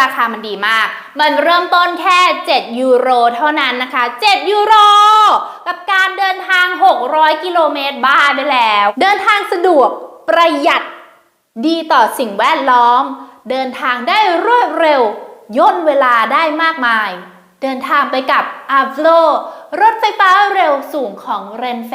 ราคามันดีมาก มันเริ่มต้นแค่ 7 ยูโรเท่านั้นนะคะ 7 ยูโร กับการเดินทาง 600 กิโลเมตรบ้าไปแล้ว เดินทางสะดวกประหยัดดีต่อสิ่งแวดล้อม เดินทางได้รวดเร็ว ย่นเวลาได้มากมาย เดินทางไปกับ a v l o รถไฟฟ้าเร็วสูงของเรนเฟ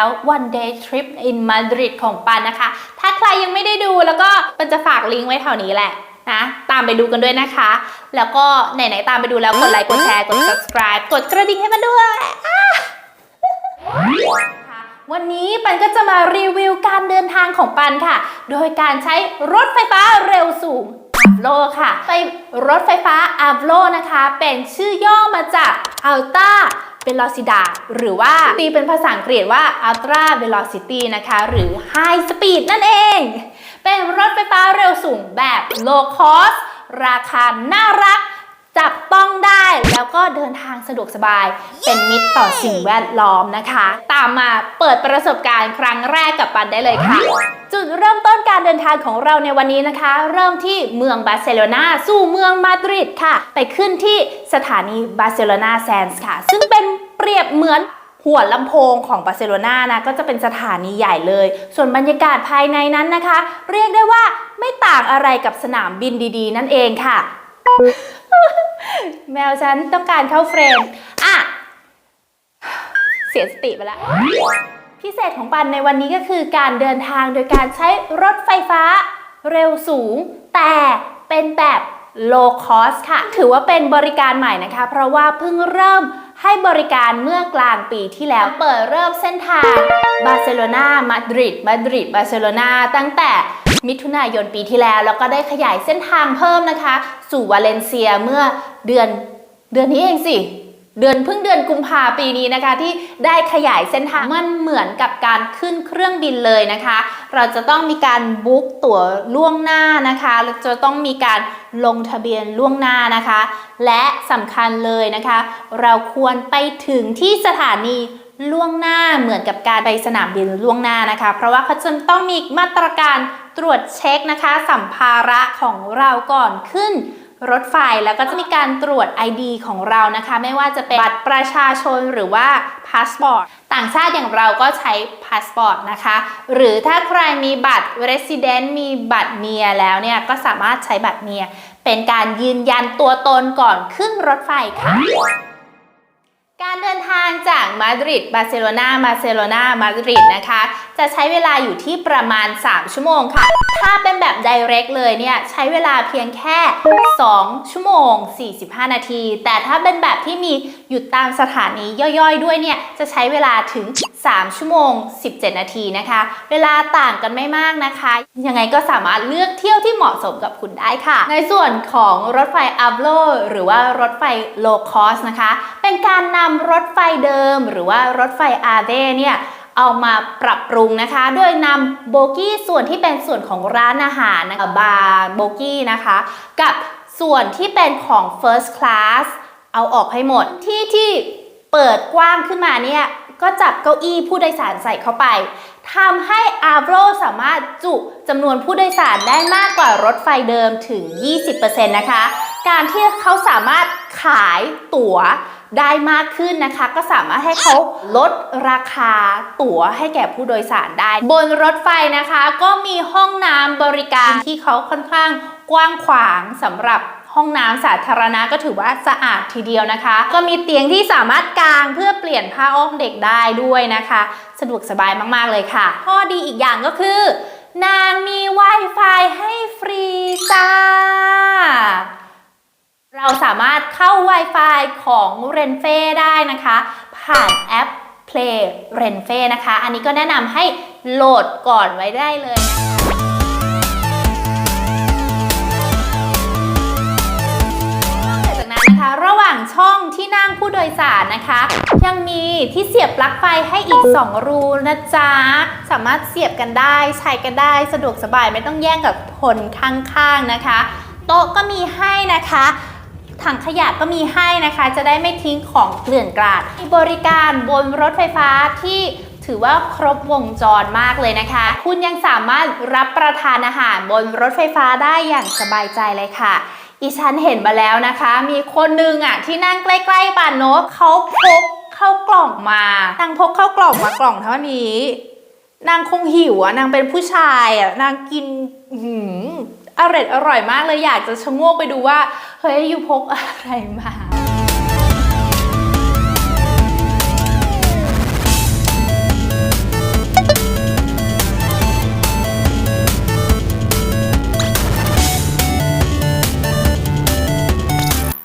แล้ว one day trip in Madrid ของปันนะคะ ถ้าใครยังไม่ได้ดูแล้วก็ปันจะฝากลิงก์ไว้แถวนี้แหละนะตามไปดูกันด้วยนะคะ แล้วก็ไหนๆตามไปดูแล้วกดไลค์กดแชร์กด subscribe กดกระดิ่งให้มันด้วย วันนี้ปันก็จะมารีวิวการเดินทางของปันค่ะ โดยการใช้รถไฟฟ้าเร็วสูง a v l o ค่ะไปรถไฟฟ้า a v l o นะคะ เป็นชื่อย่อมาจาก Alta Velocidad หรือว่าตีเป็นภาษาอังกฤษว่า Ultra Velocity นะคะ หรือ High Speed นั่นเอง เป็นรถไฟฟ้าเร็วสูงแบบ low cost ราคาน่ารัก จับต้องได้แล้วก็เดินทางสะดวกสบาย เป็นมิตรต่อสิ่งแวดล้อมนะคะ ตามมาเปิดประสบการณ์ครั้งแรกกับปันได้เลยค่ะ จุดเริ่มต้นการเดินทางของเราในวันนี้นะคะ เริ่มที่เมืองบาร์เซโลนาสู่เมืองมาดริดค่ะ ไปขึ้นที่สถานีบาร์เซโลนาแซนส์ค่ะ ซึ่งเป็นเปรียบเหมือนหัวลำโพงของบาร์เซโลนานะก็จะเป็นสถานีใหญ่เลย ส่วนบรรยากาศภายในนั้นนะคะ เรียกได้ว่าไม่ต่างอะไรกับสนามบินดีๆ นั่นเองค่ะ แมวฉันต้องการเข้าเฟรม อะ เสียสติไปแล้ว พิเศษของปันในวันนี้ก็คือการเดินทางโดยการใช้รถไฟฟ้า เร็วสูง แต่เป็นแบบ low cost ค่ะ ถือว่าเป็นบริการใหม่นะคะ เพราะว่าเพิ่งเริ่มให้บริการเมื่อกลางปีที่แล้วเปิดเริ่มเส้นทางบาร์เซโลนามาดริดมาดริดบาร์เซโลนาตั้งแต่ มิถุนายนปีที่แล้ว แล้วก็ได้ขยายเส้นทางเพิ่มนะคะ สู่วาเลนเซียเมื่อเดือนเดือนนี้เองสิเดือนเพิ่งเดือนกุมภาปีนี้นะคะที่ได้ขยายเส้นทางมันเหมือนกับการขึ้นเครื่องบินเลยนะคะ เราจะต้องมีการบุ๊กตั๋วล่วงหน้านะคะแล้วจะต้องมีการลงทะเบียนล่วงหน้านะคะ และสำคัญเลยนะคะ เราควรไปถึงที่สถานี ล่วงหน้าเหมือนกับการไปสนามบินล่วงหน้านะคะ เพราะว่าเขาจะต้องมีมาตรการตรวจเช็คนะคะ สัมภาระของเราก่อนขึ้นรถไฟแล้วก็จะมีการตรวจ ID ของเรานะคะ ไม่ว่าจะเป็นบัตรประชาชนหรือว่าพาสปอร์ตต่างชาติอย่างเราก็ใช้พาสปอร์ตนะคะ หรือถ้าใครมีบัตร Resident มีบัตรเมียแล้วเนี่ย ก็สามารถใช้บัตรเมีย เป็นการยืนยันตัวตนก่อนขึ้นรถไฟค่ะ การเดินทางจากมาดริดบาร์เซโลนาบาร์เซโลนามาดริดนะคะ จะใช้เวลาอยู่ที่ประมาณ 3 ชั่วโมงค่ะ ถ้าเป็นแบบ direct เลยเนี่ย ใช้เวลาเพียงแค่ 2 ชั่วโมง 45 นาที แต่ถ้าเป็นแบบที่มีหยุดตามสถานีย่อยๆ ด้วยเนี่ย จะใช้เวลาถึง 3 ชั่วโมง 17 นาทีนะคะ เวลาต่างกันไม่มากนะคะ ยังไงก็สามารถเลือกเที่ยวที่เหมาะสมกับคุณได้ค่ะ ในส่วนของรถไฟอัพโลหรือว่ารถไฟ low cost นะคะ เป็นการนำรถไฟเดิม หรือว่ารถไฟอาเดเนี่ยเอามาปรับปรุงนะคะ โดยนำโบกี้ส่วนที่เป็นส่วนของร้านอาหารนะคะบาร์โบกี้นะคะ กับส่วนที่เป็นของ first class เอาออกให้หมดที่ที่เปิดกว้างขึ้นมาเนี่ยก็จับเก้าอี้ผู้โดยสารใส่เข้าไปทำให้ a v r o สามารถจุจำนวนผู้โดยสารได้มากกว่ารถไฟเดิมถึง 20%นะคะ การที่เขาสามารถขายตั๋ว ได้มากขึ้นนะคะ ก็สามารถให้เขาลดราคาตั๋วให้แก่ผู้โดยสารได้ บนรถไฟนะคะ ก็มีห้องน้ำบริการที่เขาค่อนข้างกว้างขวางสำหรับห้องน้ำสาธารณะก็ถือว่าสะอาดทีเดียวนะคะ ก็มีเตียงที่สามารถกางเพื่อเปลี่ยนผ้าอ้อมเด็กได้ด้วยนะคะ สะดวกสบายมากๆเลยค่ะ ข้อดีอีกอย่างก็คือ นางมี Wi-Fi ให้ฟรีจ้า เราสามารถเข้า Wi-Fi ของ r e n f e ได้นะคะ ผ่านแอป Play r e n f e นะคะ อันนี้ก็แนะนำให้โหลดก่อนไว้ได้เลยนะคะนอกจากนั้นนะคะระหว่างช่องที่นั่งผู้โดยสารนะคะ ยังมีที่เสียบปลั๊กไฟให้อีก 2 รูนะจ๊ะ สามารถเสียบกันได้ใช้กันได้สะดวกสบายไม่ต้องแย่งกับคนข้างๆนะคะ โต๊ะก็มีให้นะคะ ถังขยะก็มีให้นะคะ จะได้ไม่ทิ้งของเกลื่อนกลาดมีบริการบนรถไฟฟ้าที่ถือว่าครบวงจรมากเลยนะคะ คุณยังสามารถรับประทานอาหารบนรถไฟฟ้าได้อย่างสบายใจเลยค่ะอีฉันเห็นมาแล้วนะคะ มีคนหนึ่งอะที่นั่งใกล้ๆป่านโนกเขาพกเข้ากล่องมานางพกเข้ากล่องมากล่องเท่านี้ นางคงหิวอะนางเป็นผู้ชายอะนางกินหืม อร่อยอร่อยมากเลยอยากจะชะโงกไปดูว่า เฮ้ยอยู่พกอะไรมา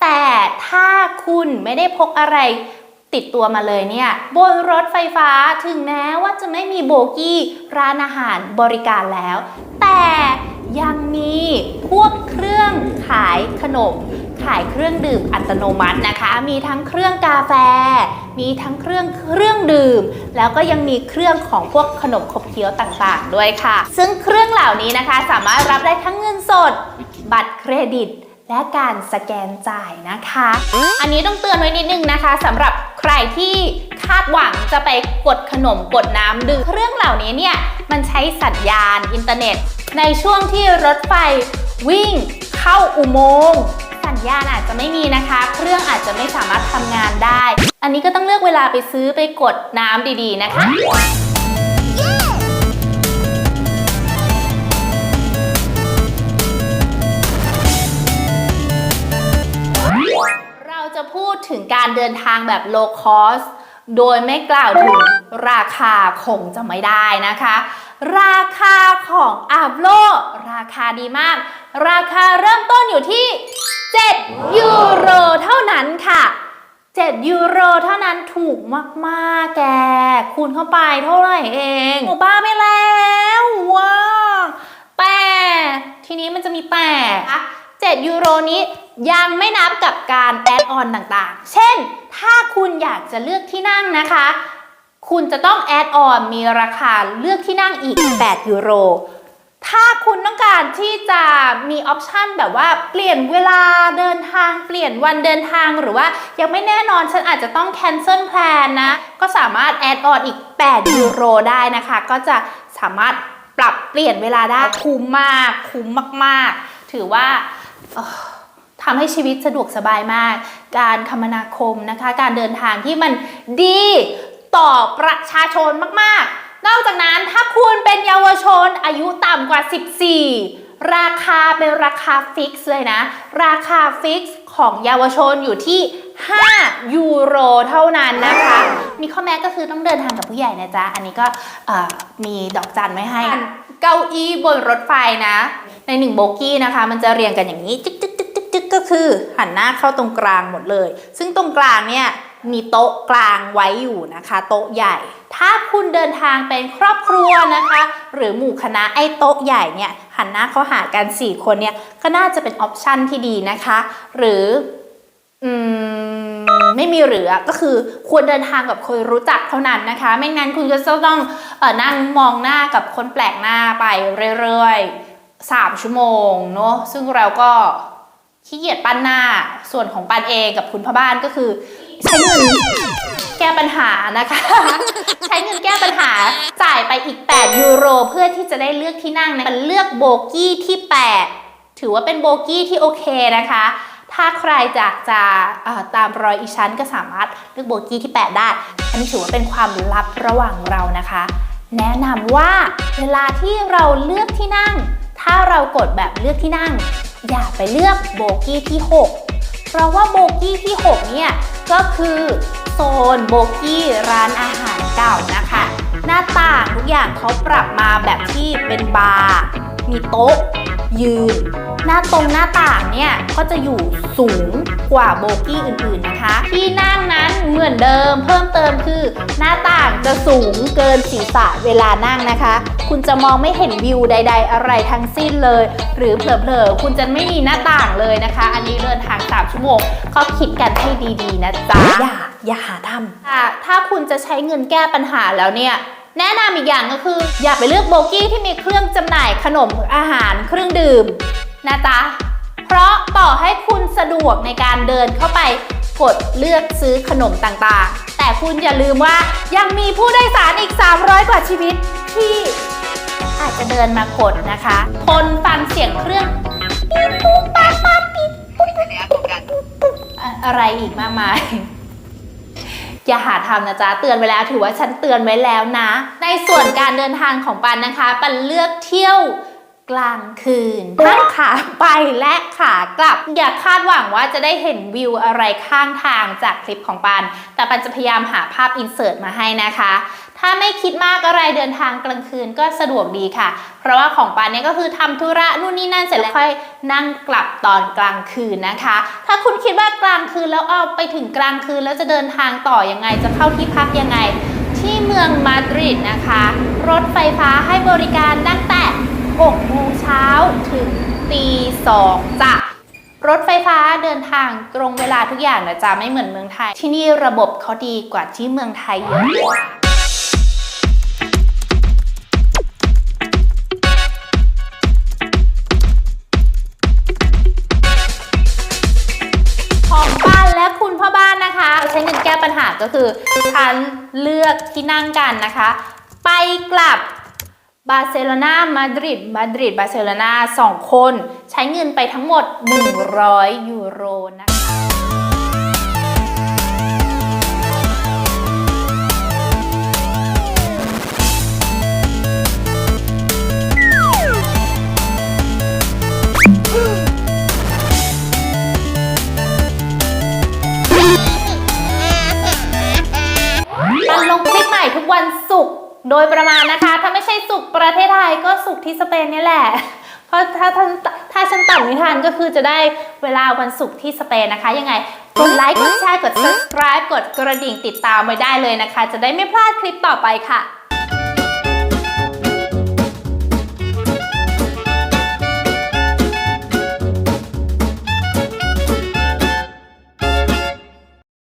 แต่ถ้าคุณไม่ได้พกอะไรติดตัวมาเลยเนี่ย บนรถไฟฟ้าถึงแม้ว่าจะไม่มีโบกี้ร้านอาหารบริการแล้ว แต่ ยังมีพวกเครื่องขายขนม ขายเครื่องดื่มอัตโนมัตินะคะ มีทั้งเครื่องกาแฟ มีทั้งเครื่องเครื่องดื่ม แล้วก็ยังมีเครื่องของพวกขนมขบเคี้ยวต่างๆ ด้วยค่ะ ซึ่งเครื่องเหล่านี้นะคะสามารถรับได้ทั้งเงินสด บัตรเครดิต และการสแกนจ่ายนะคะ อันนี้ต้องเตือนไว้นิดนึงนะคะสำหรับใครที่คาดหวังจะไปกดขนมกดน้ำดื่มเครื่องเหล่านี้เนี่ยมันใช้สัญญาณอินเทอร์เน็ต ในช่วงที่รถไฟวิ่งเข้าอุโมงค์สัญญาณอาจจะไม่มีนะคะ เครื่องอาจจะไม่สามารถทำงานได้ อันนี้ก็ต้องเลือกเวลาไปซื้อไปกดน้ำดีๆนะคะ ดถึงการเดินทางแบบ low cost โดยไม่กล่าวถึงราคาคงจะไม่ได้นะคะ ราคาของอาบโลราคาดีมาก ราคาเริ่มต้นอยู่ที่ 7 ยูโรเท่านั้นค่ะ 7 ยูโรเท่านั้นถูกมากๆ แก คูณเข้าไปเท่าไหร่เองโอ้บ้าไปแล้วว้าแต่ทีนี้มันจะมีแต่นะคะ 7 ยูโรนี้ยังไม่นับกับการแอดออนต่างๆ เช่น ถ้าคุณอยากจะเลือกที่นั่งนะคะ คุณจะต้องแอดออนมีราคาเลือกที่นั่งอีก 8 ยูโร ถ้าคุณต้องการที่จะมีออปชันแบบว่าเปลี่ยนเวลาเดินทางเปลี่ยนวันเดินทางหรือว่ายังไม่แน่นอนฉันอาจจะต้อง cancel plan นนะ ก็สามารถแอดออนอีก 8 ยูโรได้นะคะ ก็จะสามารถปรับเปลี่ยนเวลาได้คุ้มมาก คุ้มมาก ๆ ถือว่า ทำให้ชีวิตสะดวกสบายมาก การคมนาคมนะคะ การเดินทางที่มันดีต่อประชาชนมากๆ นอกจากนั้นถ้าคุณเป็นเยาวชนอายุต่ำกว่า 14 ราคาเป็นราคาฟิกซ์เลยนะ ราคาฟิกซ์ของเยาวชนอยู่ที่ 5 ยูโรเท่านั้นนะคะ มีข้อแม้ก็คือต้องเดินทางกับผู้ใหญ่นะจ๊ะ อันนี้ก็มีดอกจันไว้ให้ เก้าอี้บนรถไฟนะ ในหนึ่งโบกี้นะคะ มันจะเรียงกันอย่างนี้จึ๊กจึ๊กจึ๊กจึ๊กจึ๊กก็คือหันหน้าเข้าตรงกลางหมดเลย ซึ่งตรงกลางเนี่ยมีโต๊ะกลางไว้อยู่นะคะ โต๊ะใหญ่ ถ้าคุณเดินทางเป็นครอบครัวนะคะ หรือหมู่คณะไอ้โต๊ะใหญ่เนี่ยหันหน้าเข้าหากัน 4 คนเนี่ยก็น่าจะเป็นออปชันที่ดีนะคะ หรืออืมไม่มีเหลือก็คือควรเดินทางกับคนรู้จักเท่านั้นนะคะ ไม่งั้นคุณก็จะต้องออนั่งมองหน้ากับคนแปลกหน้าไปเรื่อยๆ สามชั่วโมงเนาะซึ่งเราก็ขี้เกียจปั้นหน้าส่วนของปันเองกับคุณพ่อบ้านก็คือ ใช้เงินแก้ปัญหานะคะ ใช้เงินแก้ปัญหาจ่ายไปอีก 8 ยูโร เพื่อที่จะได้เลือกที่นั่งนะมันเลือกโบกี้ที่ 8 ถือว่าเป็นโบกี้ที่โอเคนะคะ ถ้าใครอยากจะตามรอยอีชั้นก็สามารถเลือกโบกี้ที่ 8 ได้ อันนี้ถือว่าเป็นความลับระหว่างเรานะคะ แนะนำว่าเวลาที่เราเลือกที่นั่ง ถ้าเรากดแบบเลือกที่นั่ง อย่าไปเลือกโบกี้ที่ 6 เพราะว่าโบกี้ที่ 6 เนี่ย ก็คือโซนโบกี้ร้านอาหารเก่านะคะ หน้าต่างทุกอย่างเขาปรับมาแบบที่เป็นบาร์มีโต๊ะ ยืน หน้าตรงหน้าต่างเนี่ย ก็จะอยู่สูงกว่าโบกี้อื่นๆนะคะ ที่นั่งนั้นเหมือนเดิมเพิ่มเติมคือ จะสูงเกินศีรษะเวลานั่งนะคะ คุณจะมองไม่เห็นวิวใด ๆ อะไรทั้งสิ้นเลย หรือเผลอๆคุณจะไม่มีหน้าต่างเลยนะคะ อันนี้เดินทาง 3 ชั่วโมงก็คิดกันให้ดีๆนะจ๊ะ อย่าอย่าหาทค่ะถ้าคุณจะใช้เงินแก้ปัญหาแล้วเนี่ยแนะนำอีกอย่างก็คือ อย่าไปเลือกโบกี้ที่มีเครื่องจำหน่ายขนมอาหารเครื่องดื่มนะจ๊ะ เพราะต่อให้คุณสะดวกในการเดินเข้าไปกดเลือกซื้อขนมต่างๆ แต่คุณอย่าลืมว่ายังมีผู้โดยสารอีก 300 กว่าชีวิตที่อาจจะเดินมากดนะคะทนฟังเสียงเครื่องปี๊ดปุ๊บปั๊บปั๊บปี๊ดปุ๊บปุ๊บปุ๊บปุ๊บอะอะไรอีกมากมายอย่าหาทำนะจ๊ะเตือนไว้แล้ว ถือว่าฉันเตือนไว้แล้วนะ ในส่วนการเดินทางของปันนะคะ ปันเลือกเที่ยว กลางคืนทั้งขาไปและขากลับ อย่าคาดหวังว่าจะได้เห็นวิวอะไรข้างทางจากคลิปของปันแต่ปันจะพยายามหาภาพอินเสิร์ตมาให้นะคะ ถ้าไม่คิดมากอะไรเดินทางกลางคืนก็สะดวกดีค่ะ เพราะว่าของปานเนี่ยก็คือทำธุระนู่นนี่นั่นเสร็จแล้วค่อยนั่งกลับตอนกลางคืนนะคะ ถ้าคุณคิดว่ากลางคืนแล้วเอาไปถึงกลางคืนแล้วจะเดินทางต่อยังไงจะเข้าที่พักยังไง ที่เมืองมาดริดนะคะ รถไฟฟ้าให้บริการตั้งแต่ 6 โมงเช้าถึงตี2จ้ะรถไฟฟ้าเดินทางตรงเวลาทุกอย่างนะจ๊ะไม่เหมือนเมืองไทย ที่นี่ระบบเขาดีกว่าที่เมืองไทยเยอะของบ้านและคุณพ่อบ้านนะคะ ใช้เงินแก้ปัญหาก็คือฉันเลือกที่นั่งกันนะคะ ไปกลับ บาร์เซโลนามาดริดมาดริดบาร์เซโลนาสองคน ใช้เงินไปทั้งหมด 100 ยูโรนะคะ กร์ที่สเปนนี่แหละ เพราะถ้าท่านถ้าฉันตัดนิทานก็คือจะได้เวลาวันศุกร์ที่สเปนนะคะ ยังไงกดไลค์กดแชร์กด subscribe กดกระดิ่งติดตามไว้ได้เลยนะคะ จะได้ไม่พลาดคลิปต่อไปค่ะ